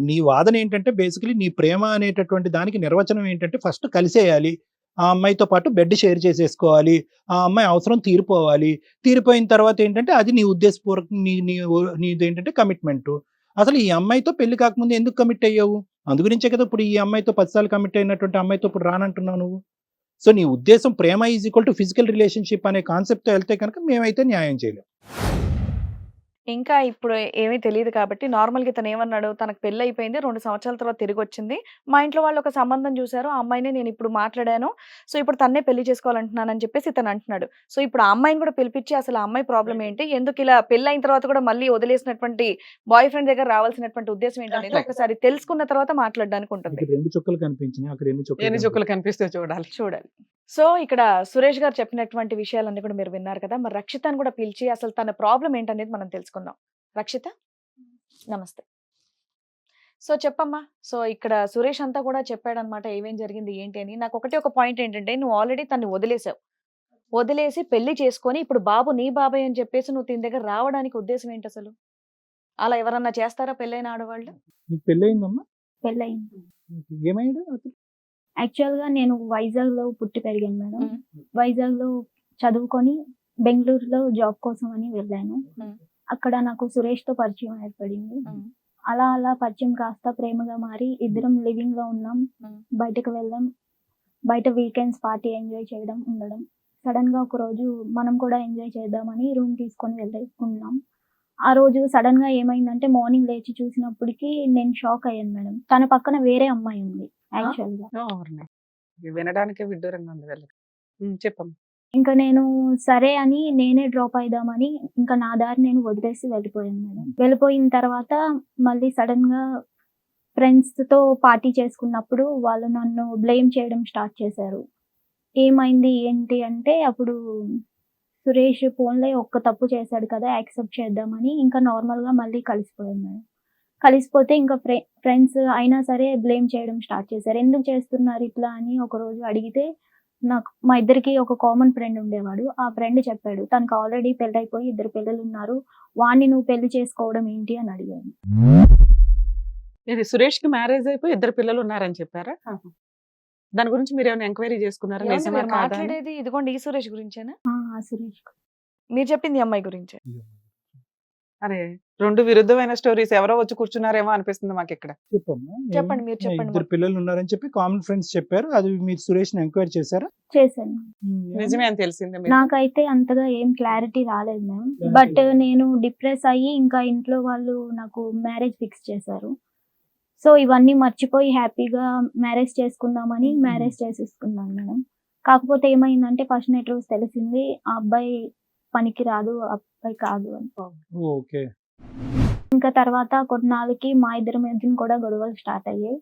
ఇప్పుడు నీ వాదన ఏంటంటే బేసికలీ నీ ప్రేమ అనేటటువంటి దానికి నిర్వచనం ఏంటంటే ఫస్ట్ కలిసేయాలి. ఆ అమ్మాయితో పాటు బెడ్ షేర్ చేసేసుకోవాలి. ఆ అమ్మాయి అవసరం తీరిపోవాలి. తీరిపోయిన తర్వాత ఏంటంటే అది నీ ఉద్దేశపూర్వక నీ నీ నీది ఏంటంటే కమిట్మెంట్ అసలు ఈ అమ్మాయితో పెళ్ళి కాకముందు ఎందుకు కమిట్ అయ్యావు? అందుగురించే కదా ఇప్పుడు ఈ అమ్మాయితో పదిసార్లు కమిట్ అయినటువంటి అమ్మాయితో ఇప్పుడు రానంటున్నావు నువ్వు. సో నీ ఉద్దేశం ప్రేమ is equal to physical relationship అనే కాన్సెప్ట్తో వెళ్తే కనుక మేమైతే న్యాయం చేయలేం. ఇంకా ఇప్పుడు ఏమీ తెలియదు కాబట్టి నార్మల్గా ఇతను ఏమన్నాడు తనకు పెళ్ళి అయిపోయింది రెండు సంవత్సరాల తర్వాత తిరిగి వచ్చింది మా ఇంట్లో వాళ్ళు ఒక సంబంధం చూశారు ఆ అమ్మాయిని నేను ఇప్పుడు మాట్లాడాను. సో ఇప్పుడు తన్నే పెళ్ళి చేసుకోవాలంటున్నాను అని చెప్పేసి ఇతను అంటున్నాడు. సో ఇప్పుడు ఆ అమ్మాయిని కూడా పిలిపించి అసలు ఆ అమ్మాయి ప్రాబ్లం ఏంటి? ఎందుకు ఇలా పెళ్ళి అయిన తర్వాత కూడా మళ్ళీ వదిలేసినటువంటి బాయ్ ఫ్రెండ్ దగ్గర రావాల్సినటువంటి ఉద్దేశం ఏంటనేది ఒకసారి తెలుసుకున్న తర్వాత మాట్లాడడానికి ఉంటుంది ఇక్కడ చుక్కలు కనిపించినాయి. అక్కడ ఎన్ని చుక్కలు ఎన్ని చుక్కలు కనిపిస్తే చూడాలి. చూడాలి. సో ఇక్కడ సురేష్ గారు చెప్పినటువంటి విషయాలన్నీ కూడా మీరు విన్నారు కదా! మరి రక్షితని కూడా పిలిచి అసలు తన ప్రాబ్లం ఏంటనేది మనం తెలుసుకుందాం. రక్షిత? నమస్తే. సో చెప్పమ్మా. సో ఇక్కడ సురేష్ అంతా కూడా చెప్పాడనమాట ఏమేం జరిగింది ఏంటి అని నాకు ఒకటి ఒక పాయింట్ ఏంటంటే నువ్వు ఆల్రెడీ తన్ని వదిలేసావు. వదిలేసి పెళ్ళి చేసుకొని ఇప్పుడు బాబు నీ బాబాయ్ అని చెప్పేసి నువ్వు దీని దగ్గర రావడానికి ఉద్దేశం ఏంటి అసలు? అలా ఎవరన్నా చేస్తారా పెళ్ళైన ఆడవాళ్ళు? నీకు పెళ్ళయిందమ్మా? పెళ్ళయింది. ఏమైంది యాక్చువల్గా నేను వైజాగ్లో పుట్టి పెరిగాను మేడం. వైజాగ్లో చదువుకొని బెంగళూరులో జాబ్ కోసం అని వెళ్ళాను. అక్కడ నాకు సురేష్తో పరిచయం ఏర్పడింది. అలా అలా పరిచయం కాస్త ప్రేమగా మారి ఇద్దరం లివింగ్లో ఉన్నాం. బయటకు వెళ్ళాం బయట వీకెండ్స్ పార్టీ ఎంజాయ్ చేయడం ఉండడం సడన్గా ఒక రోజు మనం కూడా ఎంజాయ్ చేద్దామని రూమ్ తీసుకొని వెళ్ళుకున్నాం ఆ రోజు సడన్గా ఏమైందంటే మార్నింగ్ లేచి చూసినప్పటికి నేను షాక్ అయ్యాను మేడం. తన పక్కన వేరే అమ్మాయి ఉంది యాక్చువల్గా. వినడానికే విడ్డూరంగా ఉంది వెళ్ళదు చెప్పమ్మా. ఇంకా నేను సరే అని నేనే డ్రాప్ అయిదామని ఇంకా నా దారి నేను వదిలేసి వెళ్ళిపోయాను మేడం. వెళ్ళిపోయిన తర్వాత మళ్ళీ సడన్గా ఫ్రెండ్స్తో పార్టీ చేసుకున్నప్పుడు వాళ్ళు నన్ను బ్లేమ్ చేయడం స్టార్ట్ చేశారు. ఏమైంది ఏంటి అంటే అప్పుడు సురేష్ ఫోన్లో ఒక్క తప్పు చేశాడు కదా యాక్సెప్ట్ చేద్దామని. ఇంకా నార్మల్గా మళ్ళీ కలిసిపోయాను మేడం. కలిసిపోతే ఇంకా ఫ్రె ఫ్రెండ్స్ అయినా సరే బ్లేమ్ చేయడం స్టార్ట్ చేశారు. ఎందుకు చేస్తున్నారు ఇట్లా? అని ఒక రోజు అడిగితే నాకు మా ఇద్దరికి ఒక కామన్ ఫ్రెండ్ ఉండేవాడు. ఆ ఫ్రెండ్ చెప్పాడు తనకు ఆల్రెడీ పెళ్ళైపోయి ఇద్దరు పిల్లలు ఉన్నారు వాణ్ణి నువ్వు పెళ్ళి చేసుకోవడం ఏంటి? అని అడిగాను. ఇది సురేష్కి మ్యారేజ్ అయిపోయి ఇద్దరు పిల్లలు ఉన్నారని చెప్పారా? దాని గురించి మీరు ఏమైనా ఎంక్వైరీ చేసుకున్నారా? నిజమా కాదా? మాట్లాడేది ఇదిగోండి ఈ సురేష్ గురించేనా? సురేష్ మీరు చెప్పింది ఈ అమ్మాయి గురించే. అరే రెండు విరుద్ధమైన స్టోరీస్ ఎవరో వచ్చి కూర్చున్నారేమో అనిపిస్తుంది మాకు ఇక్కడ చెప్పండి, మీరు చెప్పండి ఇద్దరు. పిల్లలు ఉన్నారని చెప్పి కామన్ ఫ్రెండ్స్ చెప్పారు. అది మీరు సురేష్ ఎంక్వైరీ చేశారా? చేశాను. నిజమే అని తెలిసిందే మీకు? నాకైతే అంతగా ఏం క్లారిటీ రాలేదు మ్యామ్ బట్. నేను డిప్రెస్ అయ్యి ఇంకా ఇంట్లో వాళ్ళు నాకు మ్యారేజ్ ఫిక్స్ చేశారు. సో ఇవన్నీ మర్చిపోయి హ్యాపీగా మ్యారేజ్ చేసుకుందామని. మ్యారేజ్ చేసేసుకున్నాను మేడం కాకపోతే ఏమైందంటే ఫస్ట్ నైట్ రోజు తెలిసింది ఆ అబ్బాయి పనికి రాదు ఆ అబ్బాయి కాదు అని. ఓకే. ఇంకా తర్వాత కొన్నాళ్ళకి మా ఇద్దరి మధ్యన కూడా గొడవలు స్టార్ట్ అయ్యాయి.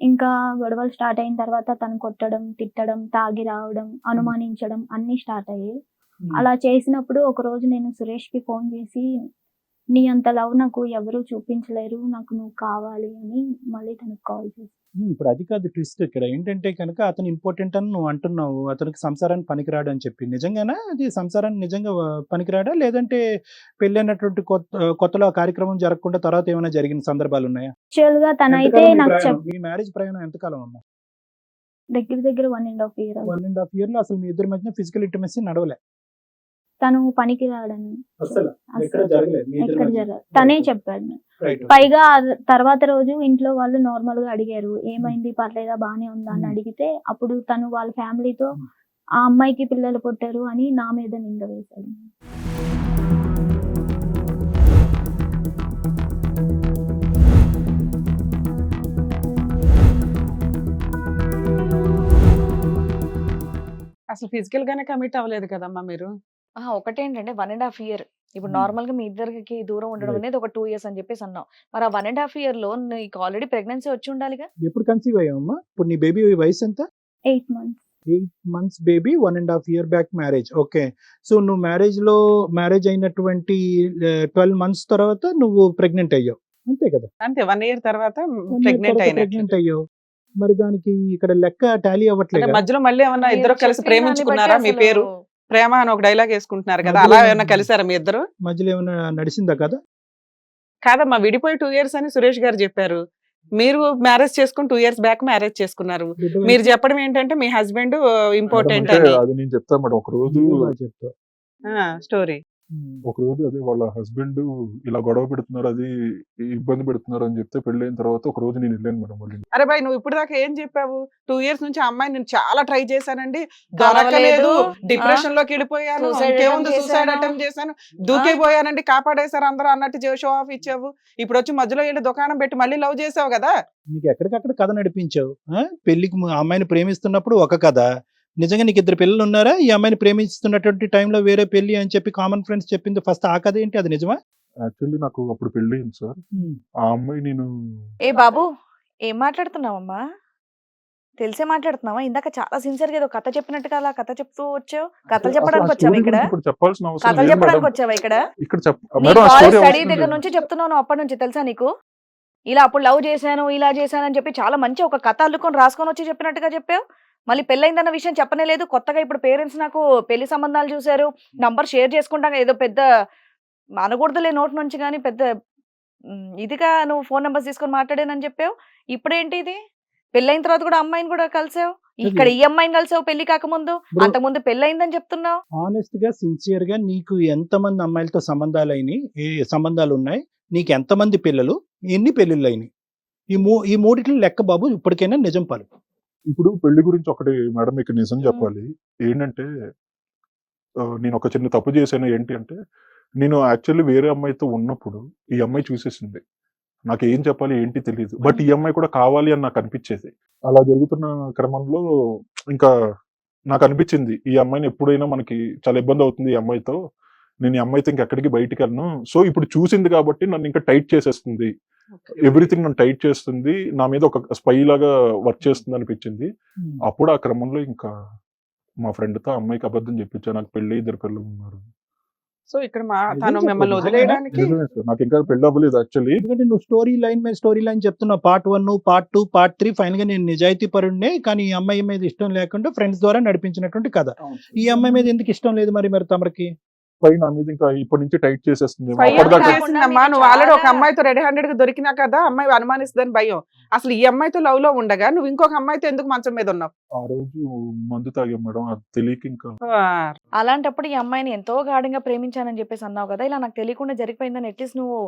ఇంకా గొడవలు స్టార్ట్ అయిన తర్వాత తను కొట్టడం తిట్టడం తాగి రావడం అనుమానించడం అన్ని స్టార్ట్ అయ్యాయి. అలా చేసినప్పుడు ఒక రోజు నేను సురేష్కి ఫోన్ చేసి నీ అంత లవ్ నాకు ఎవరు చూపించలేరు నాకు నువ్వు కావాలి అని మళ్ళీ తనకు కాల్ చేసి. ఇప్పుడు అది కాదు ట్విస్ట్ ఇక్కడ. ఏంటంటే కనుక అతను ఇంపార్టెంట్ అని నువ్వు అంటున్నావు. అతనికి సంసారానికి పనికిరాడు అని చెప్పి. నిజంగానా? అది సంసారానికి నిజంగా పనికిరాడా? లేదంటే పెళ్ళైనటువంటి కొత్త కొత్తలో కార్యక్రమం జరగకుండా తర్వాత ఏమైనా జరిగిన సందర్భాలు ఉన్నాయా? యాక్చువల్గా తనైతే ఎంతకాలం మీ నాకు మ్యారేజ్ ప్రయాణం ఎంతకాలం అమ్మా? దగ్గర దగ్గర one and half year one and half ఇయర్లో అసలు మీ ఇద్దరి మధ్య ఫిజికల్ ఇంటిమెసీ నడవలే. తను పనికి రాడని తనే చెప్పాడు. పైగా తర్వాత రోజు ఇంట్లో వాళ్ళు నార్మల్గా అడిగారు ఏమైంది? పర్లేదా? బానే ఉందా? అని Hmm. అడిగితే అప్పుడు తను వాళ్ళ ఫ్యామిలీతో Hmm. ఆ అమ్మాయికి పిల్లలు పుట్టారు అని నా మీద నింద వేశాడు. అసలు ఫిజికల్ గానే కమిట్ అవ్వలేదు కదమ్మా మీరు? ఆహా, ఒకటేంటంటే వన్ అండ్ హాఫ్ ఇయర్ ఇప్పుడు. నార్మల్గా మీ ఇద్దరికి దూరం ఉండడం. అనేది ఒక టూ ఇయర్స్ అని చెప్పేసి అన్నావు. మరి ఆ వన్ అండ్ హాఫ్ ఇయర్లో నీకు ఆల్రెడీ ప్రెగ్నెన్సీ వచ్చి ఉండాలిగా? ఎప్పుడు కన్సీవ్ అయ్యావమ్మా? ఇప్పుడు నీ బేబీ వయసు ఎంత? Eight months eight months baby one and half year back marriage okay so నువ్వు మ్యారేజ్లో మ్యారేజ్ అయినటువంటి ట్వెల్వ్ మంత్స్ తర్వాత నువ్వు ప్రెగ్నెంట్ అయ్యావు. అంతే కదా? అంతే వన్ ఇయర్ తర్వాత ప్రెగ్నెంట్ ప్రెగ్నెంట్ అయ్యావు. మరి దానికి ఇక్కడ లెక్క టాలీ అంటే అవ్వట్లేదు మధ్యలో మళ్ళీ ఏమన్నా ఇద్దరు కలిసి ప్రేమించుకున్నారా మీ పేరు? ప్రేమ అని ఒక డైలాగ్ వేసుకుంటున్నారు కదా అలా ఏమన్నా కలిసారా మీ ఇద్దరు? మధ్యలో ఏమైనా నడిచిందా కదా కాదమ్మా విడిపోయి టూ ఇయర్స్ అని సురేష్ గారు చెప్పారు. మీరు మ్యారేజ్ చేసుకుని టూ ఇయర్స్ బ్యాక్ మ్యారేజ్ చేసుకున్నారు. మీరు చెప్పడం ఏంటంటే మీ హస్బెండ్ ఇంపార్టెంట్ అని. అది నేను చెప్తాను మేడం ఒక రోజు చెప్తా. స్టోరీ ఒక రోజు అదే వాళ్ళ హస్బెండ్ ఇలా గొడవ పెడుతున్నారు అది ఇబ్బంది పెడుతున్నారు అని చెప్తే పెళ్ళైన తర్వాత ఒక రోజు నేను వెళ్ళాను మేడం ఇంటికి. అరే బాయ్ నువ్వు ఇప్పుడు దాకా ఏం చెప్పావు? టూ ఇయర్స్ నుంచి ఆ అమ్మాయి నేను చాలా ట్రై చేశానండి. దొరకలేదు. డిప్రెషన్లోకి వెళ్ళిపోయాను. ఇంకేముంది సూసైడ్ చేశాను. అటెంప్ట్ చేశాను. దూకిపోయానండి కాపాడేశారు అందరూ అన్నట్టు షో ఆఫ్ ఇచ్చావు. ఇప్పుడు వచ్చి మధ్యలో వెళ్ళి దుకాణం పెట్టి మళ్ళీ లవ్ చేసావు కదా? నీకు ఎక్కడికక్కడ కథ నడిపించావు? పెళ్ళికి అమ్మాయిని ప్రేమిస్తున్నప్పుడు ఒక కథ నిజంగా నీకు ఇద్దరు పిల్లలు ఉన్నారా? ఈ అమ్మాయిని ప్రేమిస్తున్నటువంటి టైంలో వేరే పెళ్ళి అని చెప్పి కామన్ ఫ్రెండ్స్ చెప్పింది ఫస్ట్ ఆ కథ ఏంటి? అది నిజమా? యాక్చువల్లీ నాకు అప్పుడు పెళ్ళయింది సార్. ఆ అమ్మాయి నేను ఏ బాబు ఏం మాట్లాడుతున్నావమ్మా? తెలిసే మాట్లాడుతున్నావా? ఇందాక చాలా సిన్సియర్గా ఏదో కథ చెప్పినట్టుగా అలా కథ చెప్తూ వచ్చావు. కథలు చెప్పడానికి వచ్చావా ఇక్కడ? ఇప్పుడు చెప్పాల్సిన అవసరం కథలు లేదు చెప్పడానికి మేడం. వచ్చావా ఇక్కడ? ఇక్కడ చెప్ నీ మేడం ఆ కాలేజ్ స్టడీ అవసరం దగ్గర లేదు. నుంచి చెప్తున్నాను అప్పటి నుంచి తెలుసా నీకు? ఇలా అప్పుడు లవ్ చేశాను ఇలా చేశాను అని చెప్పి చాలా మంచి ఒక కథ అల్లుకొని రాసుకొని వచ్చి చెప్పినట్టుగా చెప్పావు. మళ్ళీ పెళ్ళైందన్న విషయం చెప్పనే లేదు. కొత్తగా ఇప్పుడు పేరెంట్స్ నాకు పెళ్ళి సంబంధాలు చూశారు. నంబర్ షేర్ చేసుకుంటాం. ఏదో పెద్ద అనకూడదులే నోట్ నుంచి కానీ పెద్ద ఇదిగా నువ్వు ఫోన్ నెంబర్స్ తీసుకొని మాట్లాడానని చెప్పావు. ఇప్పుడేంటి ఇది? పెళ్ళైన తర్వాత కూడా అమ్మాయిని కూడా కలిసావు? ఇక్కడ ఈ అమ్మాయిని కలిసావు పెళ్ళి కాకముందు? అంతకుముందు పెళ్ళయిందని చెప్తున్నావు? ఆనెస్ట్గా సిన్సియర్గా నీకు ఎంతమంది అమ్మాయిలతో సంబంధాలు అయినాయి ఏ సంబంధాలు ఉన్నాయి నీకు ఎంతమంది పిల్లలు? ఎన్ని పెళ్ళిళ్ళు అయినాయి ఈ మూ ఈ మూడిట్లో లెక్క బాబు ఇప్పటికైనా నిజం పాలు. ఇప్పుడు పెళ్ళి గురించి ఒకటి మేడం మీకు నిజం చెప్పాలి. ఏంటంటే నేను ఒక చిన్న తప్పు చేశాను ఏంటి అంటే నేను యాక్చువల్లీ వేరే అమ్మాయితో ఉన్నప్పుడు ఈ అమ్మాయి చూసేసింది. నాకు ఏం చెప్పాలి ఏంటి తెలియదు బట్ ఈ అమ్మాయి కూడా కావాలి అని నాకు అనిపించేది. అలా జరుగుతున్న క్రమంలో ఇంకా నాకు అనిపించింది ఈ అమ్మాయిని ఎప్పుడైనా మనకి చాలా ఇబ్బంది అవుతుంది ఈ అమ్మాయితో. నేను ఈ అమ్మాయితో ఇంకెక్కడికి బయటికి వెళ్ళను. సో ఇప్పుడు చూసింది కాబట్టి నన్ను ఇంకా టైట్ చేసేస్తుంది. ఎవ్రీథింగ్ నన్ను టైట్ చేస్తుంది. నా మీద ఒక స్పై లాగా వర్క్ చేస్తుంది అనిపించింది. అప్పుడు ఆ క్రమంలో ఇంకా మా ఫ్రెండ్తో అమ్మాయికి అబద్ధం చెప్పించా. నాకు పెళ్ళి ఇద్దరు పిల్లలు ఉన్నారు. సో ఇక్కడ మా తను మిమ్మల్ని? వదిలేయడానికి నాకు ఇంకా పెళ్ళి అవ్వలేదు యాక్చువల్లీ. ఎందుకంటే నువ్వు స్టోరీ లైన్ మీద స్టోరీ లైన్ చెప్తున్నావు part one part two part three ఫైనల్గా నేను నిజాయితీ పరుణ్ణే. కానీ ఈ అమ్మాయి మీద ఇష్టం లేకుండా ఫ్రెండ్స్ ద్వారా నడిపించినటువంటి కథ. ఈ అమ్మాయి మీద ఎందుకు ఇష్టం లేదు మరి మరి తమరికి? పై నా మీద ఇంకా ఇప్పటి నుంచి టైట్ చేసేస్తుంది. నువ్వు ఆల్రెడీ ఒక అమ్మాయితో రెడీ హండ్రెడ్గా దొరికినా కదా అమ్మాయి అనుమానిస్తుందని భయం. అసలు ఈ అమ్మాయితో లవ్లో ఉండగా నువ్వు ఇంకొక అమ్మాయితో ఎందుకు మంచం మీద ఉన్నావు? ఆ రోజు మందు తాగాం మేడం అది తెలియక ఇంకా. అలాంటప్పుడు ఈ అమ్మాయిని ఎంతో గాఢంగా ప్రేమించానని చెప్పేసి అన్నావు కదా ఇలా నాకు తెలియకుండా జరిగిపోయిందని అట్లీస్ట్ నువ్వు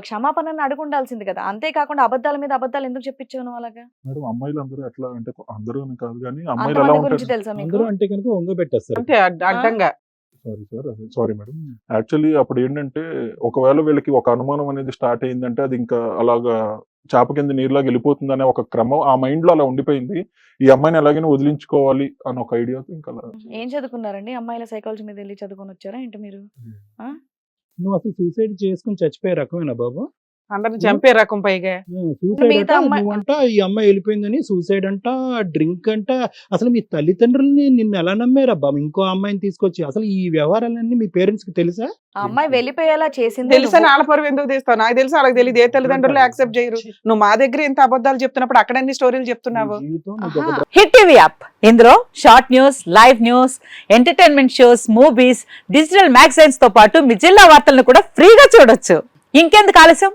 క్షమాపణని అడుగుండాల్సింది కదా. అంతేకాకుండా అబద్ధాల మీద అబద్ధాలు ఎందుకు చెప్పించావు నువ్వు అలాగా? మేడం అమ్మాయిలు అందరూ ఎట్లా అంటే అందరూ కాదు కానీ అమ్మాయిలు గురించి ఉంటారు? తెలుసా మీకు? అందరూ అంటే కనుక వంగ పెట్టేస్తారు. అంతే అడ్డ- అడ్డంగా. సారీ సార్ అదే సారీ మేడం. యాక్చువల్లీ అప్పుడు ఏంటంటే ఒకవేళ వీళ్ళకి ఒక అనుమానం అనేది స్టార్ట్ అయిందంటే అది ఇంకా అలాగా చేప కింద నీరులాగా వెళ్ళిపోతుంది అనే ఒక క్రమం ఆ మైండ్లో అలా ఉండిపోయింది. ఈ అమ్మాయిని ఎలాగైనా వదిలించుకోవాలి అని ఒక ఐడియాతో ఇంకా అలా ఏం చదువుకున్నారండి? అమ్మాయిల సైకాలజీ మీద వెళ్ళి చదువుకొని వచ్చారా ఏంటి మీరు? నువ్వు అసలు సూసైడ్ చేసుకుని చచ్చిపోయే రకమేనా బాబు? అందరిని చంపే రకం పైగా? సూసైడ్ మిగతా అంట ఈ అమ్మాయి వెళ్ళిపోయిందని సూసైడ్ అంట డ్రింక్ అంట అసలు మీ తల్లిదండ్రులని నిన్ను ఎలా నమ్మారబ్బా ఇంకో అమ్మాయిని తీసుకొచ్చి అసలు ఈ వ్యవహారాలన్నీ మీ పేరెంట్స్కి తెలుసా? అమ్మాయి వెళ్ళిపోయేలా చేసింది తెలుసని ఆడపరువు ఎందుకు తీస్తావు? నాకు తెలుసు వాళ్ళకి తెలియదు ఏ తల్లిదండ్రులు యాక్సెప్ట్ చేయరు. నువ్వు మా దగ్గర ఎంత అబద్ధాలు చెప్తున్నప్పుడు అక్కడ అన్ని స్టోరీలు చెప్తున్నావు. Hit TV app. ఇందులో short news live news entertainment shows movies digital మ్యాగజైన్స్తో పాటు మీ జిల్లా వార్తలను కూడా ఫ్రీగా చూడొచ్చు. ఇంకెందుకు ఆలస్యం?